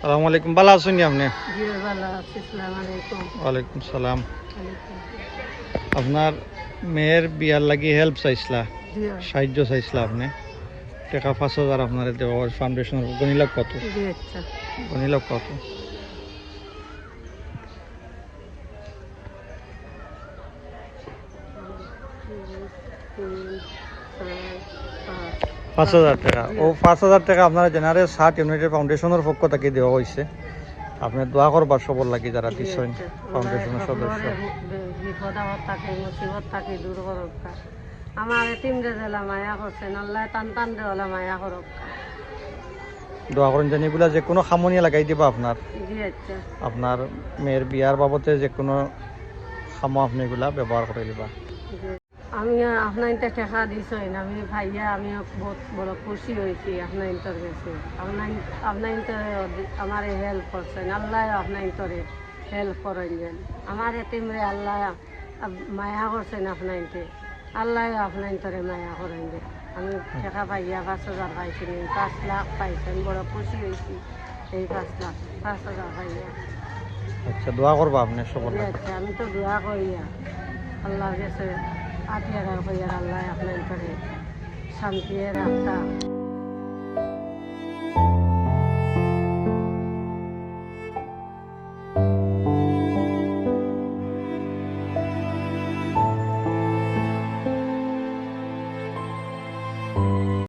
সালাম আলাইকুম ভালো আছেন নি আপনি জি ভালো আছি আসসালামু আলাইকুম ওয়ালাইকুম সালাম ওয়ালাইকুম। আপনার মেয়ের বিয়ার লাগি হেল্প চাইছিলা জি সাহায্য চাইছিলা আপনি টাকা পাঁচ হাজার আপনার দেওয়া ফাউন্ডেশনের গণিল কত জি আচ্ছা গণিল কত তিন চার পাঁচ হাজার টাকা। ও পাঁচ হাজার টাকা আপনার জেনারেল ষাট ইউনাইটেড ফাউন্ডেশনের পক্ষ থেকে দেওয়া হয়েছে। আপনি দোয়া করবার সবর লাগি যারা দিচ্ছেন ফাউন্ডেশনের সদস্য। বিপদ আপদ থাকে মুসিবত থাকে আমার এতিম জেলা মায়া করছেন আল্লাহ টান টান রে মায়া করক। দোয়া করেন জানি এগুলা যে কোনো লাগাই দিবা আপনার। আচ্ছা। আপনার মেয়ের বিয়ার বাবদে যে কোনো খামো আপনি এগুলা ব্যবহার করে দিবা। আমি আপনার ইন্টার টেকা দিছেন আমি ভাইয়া আমি বহুত বড় খুশি হয়েছি আপনার ইন্টার গেছে। আপনার আপনার ইন্টার আমার হেল্প করছেন। আল্লাহ আপনার ইন্টারে হেল্প করেন যেন। আমার এতিমরে আল্লাহ মায়া করছেন আপনার ইন্টে আল্লাহ আপনার ইন্টারে মায়া করেন যে আমি টেকা পাইয়া পাঁচ হাজার পাইছিলেন পাঁচ লাখ পাইছেন বড় খুশি হয়েছি। এই পাঁচ লাখ পাঁচ হাজার পাইয়া। আচ্ছা দোয়া করবা আপনি আচ্ছা আমি তো দোয়া করিয়া আল্লাহর কাছে আটিয়া করিয়া আল্লাহ আপনার করে শান্তি রাখতা